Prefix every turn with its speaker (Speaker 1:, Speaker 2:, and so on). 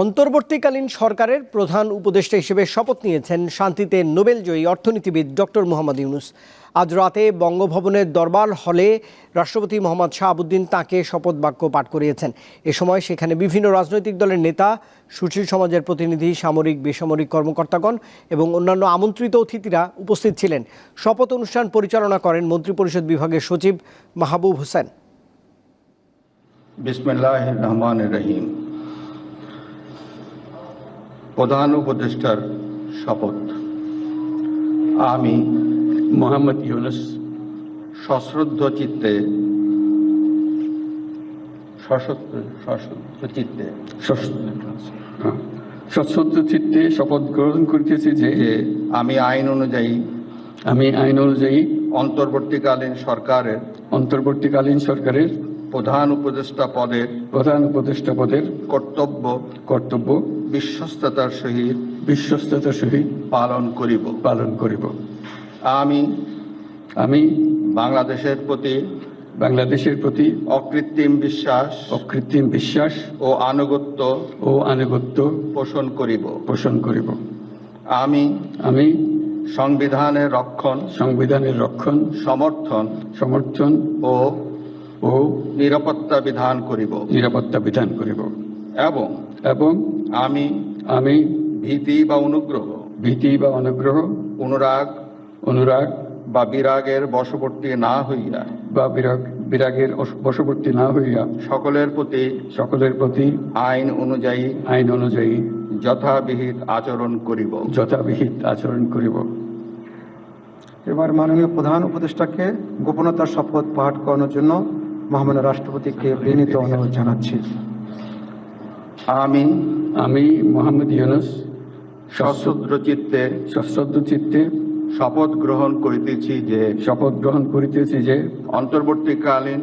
Speaker 1: অন্তর্বর্তীকালীন সরকারের প্রধান উপদেষ্টা হিসেবে শপথ নিয়েছেন শান্তিতে নোবেলজয়ী অর্থনীতিবিদ ডক্টর মোহাম্মদ ইউনুস। আজ রাতে বঙ্গভবনের দরবার হলে রাষ্ট্রপতি মোহাম্মদ শাহাবুদ্দিন তাঁকে শপথ বাক্য পাঠ করিয়েছেন। এ সময় সেখানে বিভিন্ন রাজনৈতিক দলের নেতা, সুশীল সমাজের প্রতিনিধি, সামরিক, বেসামরিক কর্মকর্তাগণ এবং অন্যান্য আমন্ত্রিত অতিথিরা উপস্থিত ছিলেন। শপথ অনুষ্ঠান পরিচালনা করেন মন্ত্রিপরিষদ বিভাগের সচিব মাহবুব হোসেন।
Speaker 2: বিসমিল্লাহ রহমান রহিম। প্রধান উপদেষ্টার শপথ। আমি
Speaker 3: মোহাম্মদ ইউনুস
Speaker 2: সশ্রদ্ধ চিত্তে সশ্রদ্ধ চিত্তে
Speaker 3: সশ্রদ্ধ চিত্তে শপথ গ্রহণ করিতেছি যে
Speaker 2: আমি আইন অনুযায়ী
Speaker 3: আমি আইন অনুযায়ী
Speaker 2: অন্তর্বর্তীকালীন সরকারের
Speaker 3: অন্তর্বর্তীকালীন সরকারের
Speaker 2: প্রধান উপদেষ্টা পদের
Speaker 3: প্রধান উপদেষ্টা পদের
Speaker 2: কর্তব্য
Speaker 3: কর্তব্য
Speaker 2: বিশ্বস্ততার সহিত
Speaker 3: বিশ্বস্ততার সহিত
Speaker 2: পালন করিব।
Speaker 3: পালন করিব।
Speaker 2: আমি
Speaker 3: আমি
Speaker 2: বাংলাদেশের প্রতি
Speaker 3: বাংলাদেশের প্রতি
Speaker 2: অকৃত্রিম বিশ্বাস
Speaker 3: অকৃত্রিম বিশ্বাস
Speaker 2: ও আনুগত্য
Speaker 3: ও আনুগত্য
Speaker 2: পোষণ করিব।
Speaker 3: পোষণ করিব।
Speaker 2: আমি
Speaker 3: আমি
Speaker 2: সংবিধানের রক্ষণ
Speaker 3: সংবিধানের রক্ষণ
Speaker 2: সমর্থন
Speaker 3: সমর্থন
Speaker 2: ও
Speaker 3: ও
Speaker 2: নিরাপত্তা বিধান করিব।
Speaker 3: নিরাপত্তা বিধান করিব।
Speaker 2: এবং
Speaker 3: এবং
Speaker 2: আমি
Speaker 3: আমি
Speaker 2: ভীতি বা অনুগ্রহ
Speaker 3: ভীতি বা অনুগ্রহ
Speaker 2: অনুরাগ
Speaker 3: অনুরাগ
Speaker 2: বা বিরাগের বশবর্তী না হইয়া
Speaker 3: বা বিরাগ বিরাগের বশবর্তী না হইয়া
Speaker 2: সকলের প্রতি
Speaker 3: সকলের প্রতি
Speaker 2: আইন অনুযায়ী
Speaker 3: আইন অনুযায়ী
Speaker 2: যথাবিহিত আচরণ করিব।
Speaker 3: যথাবিহিত আচরণ করিব।
Speaker 4: এবার মাননীয় প্রধান উপদেষ্টাকে গোপনতার শপথ পাঠ করানোর জন্য মহামান্য রাষ্ট্রপতিকে বিনীত অনুরোধ জানাচ্ছি।
Speaker 2: আমি
Speaker 3: আমি মোহাম্মদ ইউনুস
Speaker 2: সশ্রদ্র চিত্তে
Speaker 3: সশ্রদ্র চিত্তে
Speaker 2: শপথ গ্রহণ করিতেছি যে
Speaker 3: শপথ গ্রহণ করিতেছি যে
Speaker 2: অন্তর্বর্তীকালীন